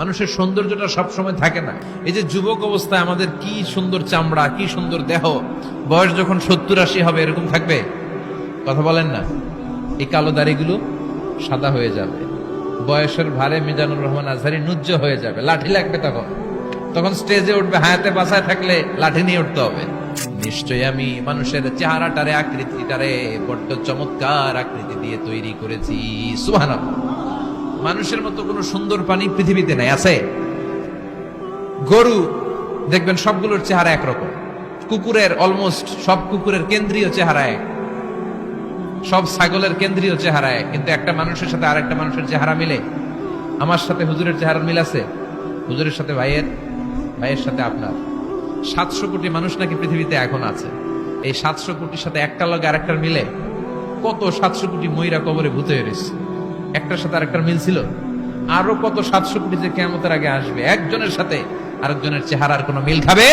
মানুষের সৌন্দর্যটা সবসময় থাকে না। এই যে যুবক অবস্থায় আমাদের কি সুন্দর চামড়া, কি সুন্দর দেহ, বয়স যখন সত্তর আশি হবে, এরকম থাকবে? কথা বলেন না। এই কালো দাড়িগুলো সাদা হয়ে যাবে। বয়সের ভারে মিজানুর রহমান আজহারি নুজ্জ হয়ে যাবে। লাঠি লাগবে তখন। তখন স্টেজে উঠবে, হায়াতে বাসায় থাকলে লাঠি নিয়ে উঠতে হবে। নিশ্চয়ই আমি মানুষের চেহারাটারে, আকৃতিটারে বড্ড চমৎকার আকৃতি দিয়ে তৈরি করেছি। সুহানা মানুষের মতো কোনো সুন্দর প্রাণী পৃথিবীতে নাই, আছে? গরু, দেখবেন সবগুলোর চেহারা একরকম। কুকুরের অলমোস্ট সব কুকুরের কেন্দ্রীয় চেহারা এক। সব ছাগলের কেন্দ্রীয় চেহারা এক। কিন্তু একটা মানুষের সাথে আরেকটা মানুষের চেহারা মিলে? আমার সাথে হুজুরের চেহারা মিল আছে? হুজুরের সাথে ভাইয়ের? ভাইয়ের সাথে আপনার? সাতশো কোটি মানুষ নাকি পৃথিবীতে এখন আছে? এই সাতশো কোটির সাথে একটা লগে আরেকটার মিলে? কত সাতশো কোটি ময়রা কবরে ভূতে রয়েছে? একটার সাথে আরেকটার মিল ছিল। আরও কত সাতশো কোটি যে কেমতের আগে আসবে, একজনের সাথে আরেকজনের চেহারার কোনো মিল খাবে?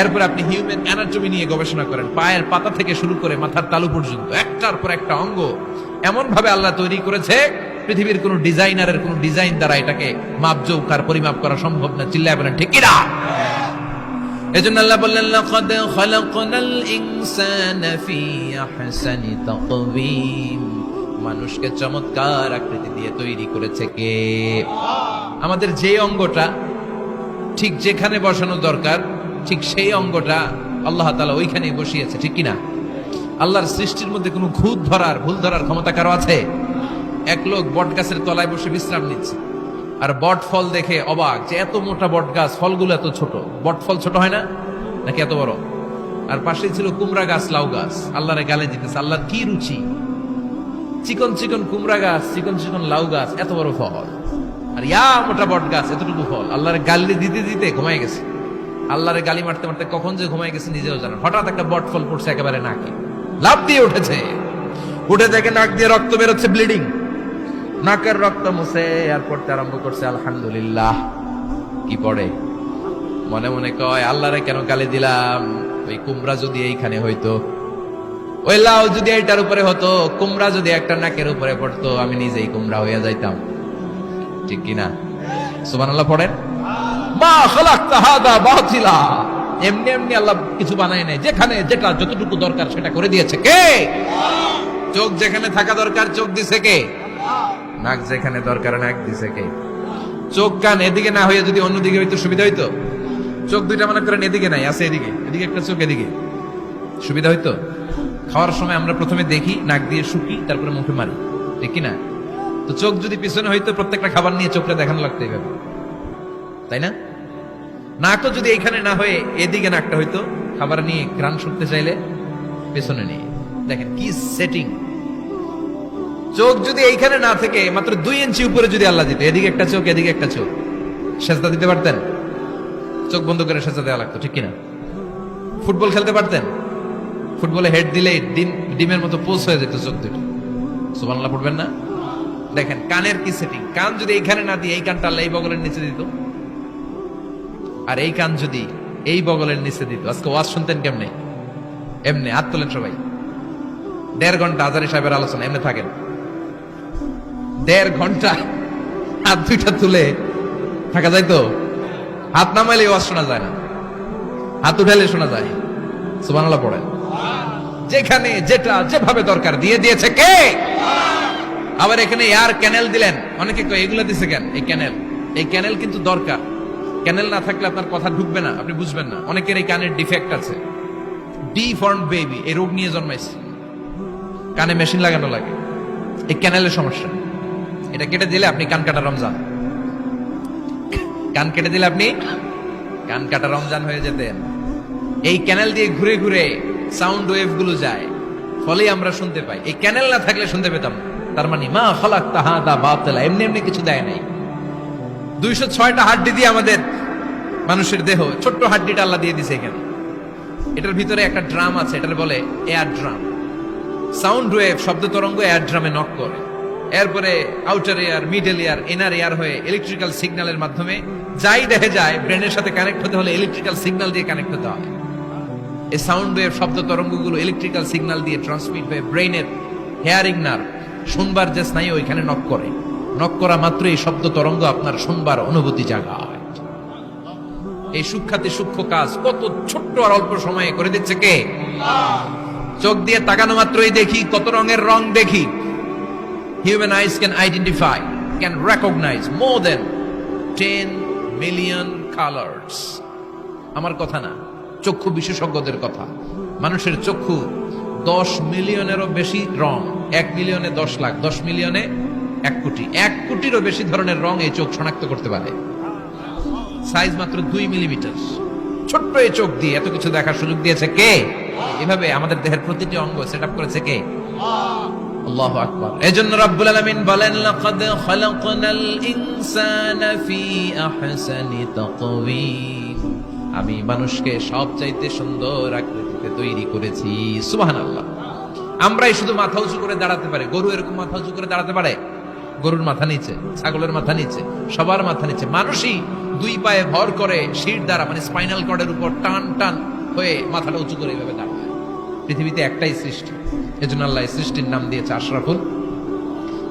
এরপর আপনি হিউম্যান অ্যানাটমি নিয়ে গবেষণা করেন, পায়ের পাতা থেকে শুরু করে মাথার তালু পর্যন্ত, একটার পর একটা অঙ্গ। এমন ভাবে আল্লাহ তৈরি করেছে, পৃথিবীর কোন ডিজাইনারের কোন ডিজাইন দ্বারা এটাকে মাপজৌকার, পরিমাপ করা সম্ভব না। চিল্লায় বলেন, ঠিক কিনা? এজন্য আল্লাহ বললেন, লাকাদ খালাকনাল ইনসানা ফি আহসানি তাকওয়িম। মানুষকে চমৎকার আকৃতি দিয়ে তৈরি করেছে কে? আমাদের যে অঙ্গটা ঠিক যেখানে বসানো দরকার, ঠিক সেই অঙ্গটা আল্লাহ তালা ওইখানেই বসিয়েছে, ঠিক কিনা? আল্লাহর সৃষ্টির মধ্যে কোনো খুদ ধরার, ভুল ধরার ক্ষমতা কারও আছে? এক লোক বট গাছের তলায় বসে বিশ্রাম নিচ্ছে, আর বট ফল দেখে অবাক যে এত মোটা বট গাছ ফলগুলো এত ছোট। বট ফল ছোট হয় না? নাকি এত বড়? আর পাশেই ছিল কুমড়া গাছ, লাউ গাছ। আল্লাহরে গালে দিতেছে, আল্লাহর কি রুচি? চিকন চিকন কুমড়া গাছ, চিকন চিকন লাউ গাছ, এত বড় ফল। আর ইয়া মোটা বট গাছ, এতটুকু ফল। আল্লাহরে গালি দিতে দিতে ঘুমাই গেছে। আল্লাহরে গালি মারতে মারতে কখন যে ঘুমাই গেছে নিজেও জানেন হঠাৎ একটা বট ফল পড়ছে একেবারে নাকে। লাভ দিয়ে উঠেছে। উঠে দেখে নাক দিয়ে রক্ত বেরোচ্ছে, ব্লিডিং। নাকের রক্ত মুছে আর পড়তে আরম্ভ করছে, আলহামদুলিল্লাহ। কি পড়ে? মনে মনে কয়, আল্লাহরে কেন গালি দিলাম? ওই কুমড়া যদি এইখানে হইতো। ওই লাউ যদি এটার উপরে হতো, কুমড়া যদি একটা নাকের উপরে পড়তো, আমি নিজেই কুমড়া হইয়া যাইতাম। ঠিক কিনা? সুবহানাল্লাহ পড়েন? মা খালাকতা হাদা বাতিলা। এমনি এমনি আল্লাহ কিছু বানায় নাই। যেখানে যেটা যতটুকু দরকার সেটা করে দিয়েছে। কে? চোখ যেখানে থাকা দরকার, চোখ দিছে কে? নাক যেখানে দরকার, নাক দিছে কে? চোখ কান এদিকে না হয়ে যদি অন্যদিকে হইতো, সুবিধা হইতো? চোখ দুইটা মনে করেন এদিকে নাই, আছে এদিকে। এদিকে একটা, চোখ এদিকে। সুবিধা হইতো? খাওয়ার সময় আমরা প্রথমে দেখি, নাক দিয়ে শুকি, তারপরে মুখে মারি। ঠিক না তো চোখ যদি পিছনে হইতো, প্রত্যেকটা খাবার নিয়ে চোখটা দেখানো লাগতো এইভাবে। তাই না? নাকও যদি এখানে না হয়ে এদিকে নাকটা হইতো, খাবার নিয়ে গ্রান শুকতে চাইলে পেছনে নিয়ে। দেখেন কি সেটিং চোখ যদি এইখানে না থেকে, মাত্র দুই ইঞ্চি উপরে যদি আল্লাহ দিত, এদিকে একটা চোখ, এদিকে একটা চোখ। সেজদা দিতে পারতেন? চোখ বন্ধ করে সেজদা দেওয়া লাগতো, ঠিক কিনা? ফুটবল খেলতে পারতেন? ফুটবলে হেড দিলে ডিম, ডিমের মতো পোষ হয়ে যেত চোখ দুটো। সুবানাল্লাহ পড়বেন না? দেখেন, কানের কি সেটিং কান যদি এইখানে না দিয়ে, এই কানটা এই বগলের নিচে দিত। আর এই কান যদি এই বগলের নিচে দিত। আজকে ওয়াজ শুনতেন কেমনে? এমনি, হাত তোলেন সবাই। দেড় ঘণ্টা আজারি সাহেবের আলোচনা, এমনি থাকেন। দেড় ঘণ্টা হাত দুইটা তুলে থাকা যায় তো? হাত নামাইলে ওয়াজ শোনা যায় না। হাত উঠাইলে শোনা যায়। সুবানাল্লাহ পড়েন। যেখানে যেটা যেভাবে দরকার দিয়ে দিয়েছে কে? আবার এখানে এয়ার ক্যানেল দিলেন। অনেকে এগুলো দিছে কেন? এই ক্যানেল। এই ক্যানেল কিন্তু দরকার। ক্যানেল না থাকলে আপনার কথা ঢুকবে না, আপনি বুঝবেন না। অনেকের এই কানের ডিফেক্ট আছে। ডি ফর্ম বেবি, এই রোগ নিয়ে জন্মাইছে। কানে মেশিন লাগানো লাগে। এই ক্যানেলের সমস্যা। এটা কেটে দিলে আপনি কান কাটা রমজান। কান কেটে দিলে আপনি কান কাটা রমজান হয়ে যেতেন। এই ক্যানেল দিয়ে ঘুরে ঘুরে সাউন্ড ওয়েভগুলো যায়। ফলে আমরা শুনতে পাই। এই ক্যানেল না থাকলে শুনতে পেতাম তার মানে মা খলাক তাহাদা বাতলা। এমনি এমনি কিছু দেয় নাই। দুইশো ছয়টা হাড্ডি দিয়ে আমাদের মানুষের দেহ, ছোট্ট হাড্ডিটা আল্লাহ দিয়ে দিছে এখানে। এটার ভিতরে একটা ড্রাম আছে এটার বলে এয়ার ড্রাম সাউন্ড ওয়েভ শব্দ তরঙ্গ এয়ার ড্রামে নক করে। এরপরে outer ear middle ear inner ear হয়ে ইলেকট্রিক্যাল সিগন্যালের মাধ্যমে যাই দেখে যায় ব্রেনের সাথে কানেক্ট হতে হলে ইলেকট্রিক্যাল সিগন্যাল দিয়ে কানেক্ট হতে হয়। এই সাউন্ড ওয়েভ শব্দ তরঙ্গগুলো ইলেকট্রিক্যাল সিগন্যাল দিয়ে ট্রান্সমিট হয়ে ব্রেনের হেয়ারিং নার্ভ শুনবার যে স্নায়ু ওইখানে নক করে। নক করা মাত্র এই শব্দ তরঙ্গ আপনার শুনবার অনুভূতি জাগায়। এই সূক্ষাতে সূক্ষ্ম কাজ কত ছোট্ট আর অল্প সময়ে করে দিচ্ছে কে? চোখ দিয়ে তাকানো মাত্রই দেখি কত রঙের রং দেখি। Human eyes can identify can recognize more than 10 million colors. আমার কথা না। চক্ষু বিশেষজ্ঞদের কথা। মানুষের চক্ষু দশ মিলিয়নেরও বেশি রং, এক মিলিয়নে দশ লাখ, দশ মিলিয়নে এক কোটি। এক কোটিরও বেশি ধরনের রং এই চোখ শনাক্ত করতে পারে। সাইজ মাত্র দুই মিলিমিটার। ছোট্ট এই চোখ দিয়ে এত কিছু দেখার সুযোগ দিয়েছে কে? এভাবে আমাদের দেহের প্রতিটি অঙ্গ সেট আপ করেছে কে? আল্লাহু আকবার। এজন্য রব্বুল আলামিন বলেন, লাকাদ খালাকনাল ইনসানা ফি আহসানি তাকওয়িম। আমি মানুষকে সবচাইতে সুন্দর আকৃতিতে তৈরি করেছি। সুবহানাল্লাহ। আমরাই শুধু মাথা উঁচু করে দাঁড়াতে পারে। গরু এরকম মাথা উঁচু করে দাঁড়াতে পারে? গরুর মাথা নিচে, ছাগলের মাথা নিচে, সবার মাথা নিচে। মানুষই দুই পায়ে ভর করে শির দ্বারা মানে স্পাইনাল কর্ডের উপর টান টান হয়ে মাথাটা উঁচু করে এইভাবে দাঁড়ায়। পৃথিবীতে একটাই সৃষ্টি। এজন্য আল্লাহ সৃষ্টির নাম দিয়েছে আশরাফুল।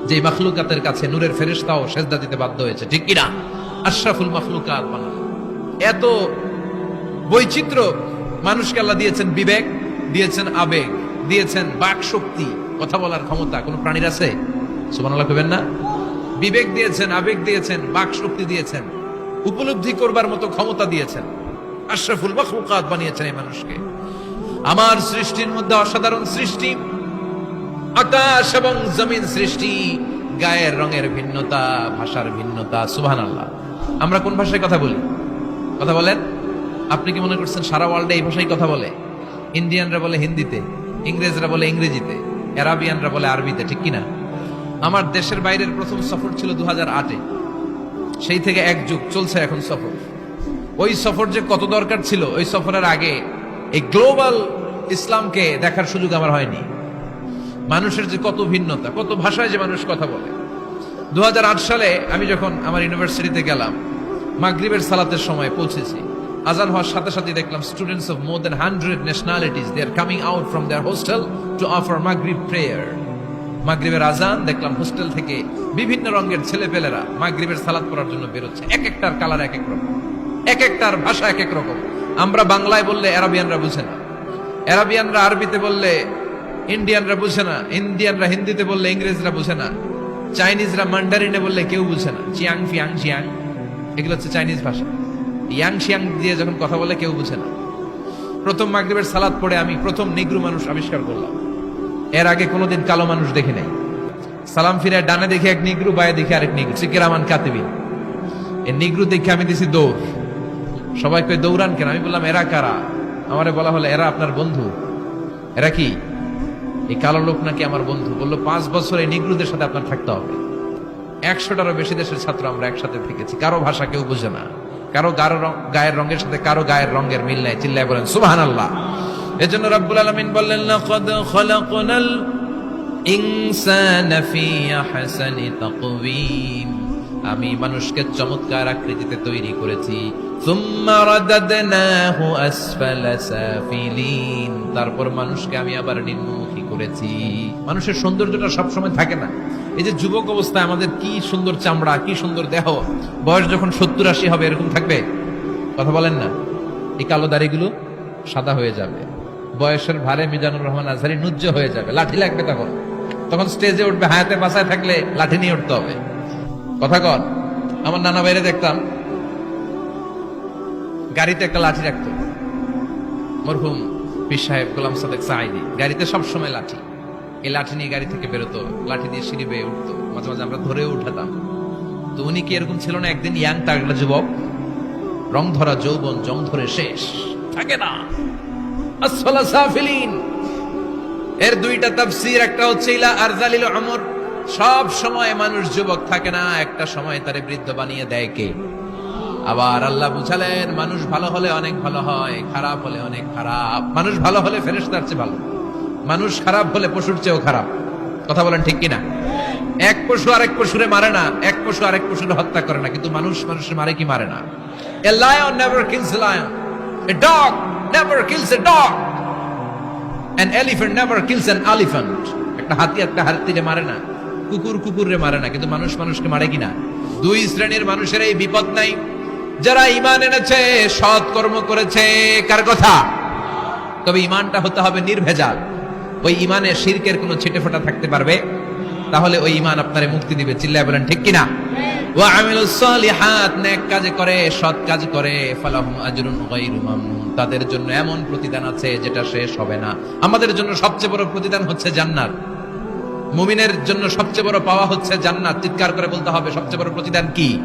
যে মাখলুকাতের কাছে নূরের ফেরেশতাও সেজদা দিতে বাধ্য হয়েছে, ঠিক কিনা আশরাফুল মাখলুকাত বানানো। এত বৈচিত্র্য। মানুষকে আল্লাহ দিয়েছেন বিবেক, দিয়েছেন আবেগ, দিয়েছেন বাক শক্তি, কথা বলার ক্ষমতা। কোন প্রাণীর আছে? সুবহানাল্লাহ কইবেন না? বিবেক দিয়েছেন, আবেগ দিয়েছেন, বাক শক্তি দিয়েছেন, উপলব্ধি করবার মতো ক্ষমতা দিয়েছেন। আশরাফুল মাখলুকাত বানিয়েছেন এই মানুষকে। আমার সৃষ্টির মধ্যে অসাধারণ সৃষ্টি, আকাশ এবং জমিন সৃষ্টি, গায়ের রঙের ভিন্নতা, ভাষার ভিন্নতা সুবহান আল্লাহ আমরা কোন ভাষায় কথা বলি? কথা বলেন? আপনি কি মনে করছেন সারা ওয়ার্ল্ডে এই ভাষায় কথা বলে? ইন্ডিয়ানরা বলে হিন্দিতে, ইংরেজরা বলে ইংরেজিতে অ্যারাবিয়ানরা বলে আরবিতে, ঠিক কিনা? আমার দেশের বাইরের প্রথম সফর ছিল দু আটে। সেই থেকে এক যুগ চলছে এখন সফর। ওই সফর যে কত দরকার ছিল, ওই সফরের আগে এই গ্লোবাল ইসলামকে দেখার সুযোগ আমার হয়নি। মানুষের যে কত ভিন্নতা, কত ভাষায় যে মানুষ কথা বলে। দু হাজার আট সালে আমি যখন আমার ইউনিভার্সিটিতে গেলাম, মাগরিবের সালাতের সময় পৌঁছেছি। আজান হওয়ার সাথে সাথে দেখলাম students of more than hundred nationalities they are coming out from their hostel to offer মাগরিব প্রেয়ার মাগরিবের আজান দেখলাম হোস্টেল থেকে বিভিন্ন রঙের ছেলেপেলেরা মাগরিবের সালাত পড়ার জন্য বেরোচ্ছে। এক একটার কালার এক এক রকম। এক একটার ভাষা এক এক রকম। আমরা বাংলায় বললে অ্যারাবিয়ানরা বুঝে না। অ্যারাবিয়ানরা আরবিতে বললে ইন্ডিয়ানরা বুঝে না। ইন্ডিয়ানরা হিন্দিতে বললে ইংরেজরা বুঝে না। চাইনিজরা মান্ডারিনে বললে কেউ বুঝে না। চিয়াং ফিয়াং চিয়াং এগুলো হচ্ছে চাইনিজ ভাষা। ইয়াং শিয়াং দিয়ে যখন কথা বলে, কেউ বুঝে না। প্রথম মাগরিবের সালাদ পড়ে আমি প্রথম নিগ্রু মানুষ আবিষ্কার করলাম। এর আগে কোনোদিন কালো মানুষ দেখি নাই। সালাম ফিরে ডানে দেখে এক নিগ্রু, বায়ে দেখে আরেক নিগ্রু। সিকিরামান কাতিবি এ নিগ্রু দেখে আমি দিছি দৌড়। সবাই কই দৌড়ান কেন? আমি বললাম, এরা কারা? আমারে বলা হলো, এরা আপনার বন্ধু। এরা কি? এই কালো লোক নাকি আমার বন্ধু। বলল, পাঁচ বছর এই নিগ্রুদের সাথে আপনার থাকতে হবে। একশোটারও বেশি দেশের ছাত্র আমরা একসাথে থেকেছি। কারও ভাষা কেউ বুঝে না। কারও গারো গায়ের রঙের সাথে কারও গায়ের রঙের মিল নাই, চিল্লায় বলেন সুবাহান আল্লাহ এজন্য রাব্বুল আলামিন বললেন আমি মানুষকে চমৎকার আকৃতিতে তৈরি করেছি। তারপর মানুষকে আমি আবার নিম্নমুখী করেছি। মানুষের সৌন্দর্যটা সবসময় থাকে না। এই যে যুবক অবস্থায় আমাদের কি সুন্দর চামড়া, কি সুন্দর দেহ, বয়স যখন সত্তর আশি হবে, এরকম থাকবে? কথা বলেন না। এই কালো দাড়িগুলো সাদা হয়ে যাবে। বয়সের ভারে মিজানুর রহমান আজহারি নুজ্জ হয়ে যাবে। লাঠি লাগবে তখন। তখন স্টেজে উঠবে, হায়াতে বাসায় থাকলে লাঠি নিয়ে উঠতে হবে। কথা কর আমার নানা বাইরে দেখতাম, গাড়িতে একটা লাঠি রাখতো। মরহুম। পীর সাহেব গোলাম সাদেক সাইদি গাড়িতে সব সময় লাঠি। এই লাঠি নিয়ে গাড়ি থেকে বেরোতো, লাঠি দিয়ে সিঁড়ি বেয়ে উঠতো। মাঝে মাঝে আমরা ধরেও উঠাতাম। তো উনি কি এরকম ছিল না একদিন? ইয়াং তাগড়া যুবক, রং ধরা যৌবন, জং ধরে শেষ। থাকে না। আসফালা সাফিলিন। এর দুইটা তাফসীর, একটা হচ্ছে ইলা আরজালিল আমর সব সময় মানুষ যুবক থাকে না, একটা সময় তারে বৃদ্ধ বানিয়ে দেয় কে? আবার আল্লাহ বুঝালেন, মানুষ ভালো হলে অনেক ভালো হয়, খারাপ হলে অনেক খারাপ। মানুষ ভালো হলে ফেরেশতার চেয়ে ভালো। মানুষ খারাপ হলে পশুর চেয়েও খারাপ। কথা বলেন ঠিক কিনা? এক পশু আরেক পশুরে মারে না, এক পশু আরেক পশুরে হত্যা করে না, কিন্তু মানুষ মানুষের মারে কি মারে না? A lion never kills a lion a dog never kills a dog an elephant never kills an elephant একটা হাতি একটা হাতিরে মারে না, কুকুর কুকুররে মারে না, কিন্তু মানুষ মানুষকে মারে কিনা? দুই শ্রেণির মানুষের এই বিপদ নাই। যারা ইমান এনেছে সৎ কর্ম করেছে, কার কথা? তবে ইমানটা হতে হবে নির্ভেজাল। ওই ইমানে শিরকের কোনো ছিটে ফোটা থাকতে পারবে? তাহলে ওই ইমান আপনারে মুক্তি দিবে। চিল্লায় বলেন, ঠিক কিনা? এমন প্রতিদান আছে যেটা শেষ হবে না। আমাদের জন্য সবচেয়ে বড় প্রতিদান হচ্ছে জন্য সবচেয়ে বড় পাওয়া হচ্ছে জান্নাত। চিৎকার করে বলতে হবে, সবচেয়ে বড় প্রতিদান কি?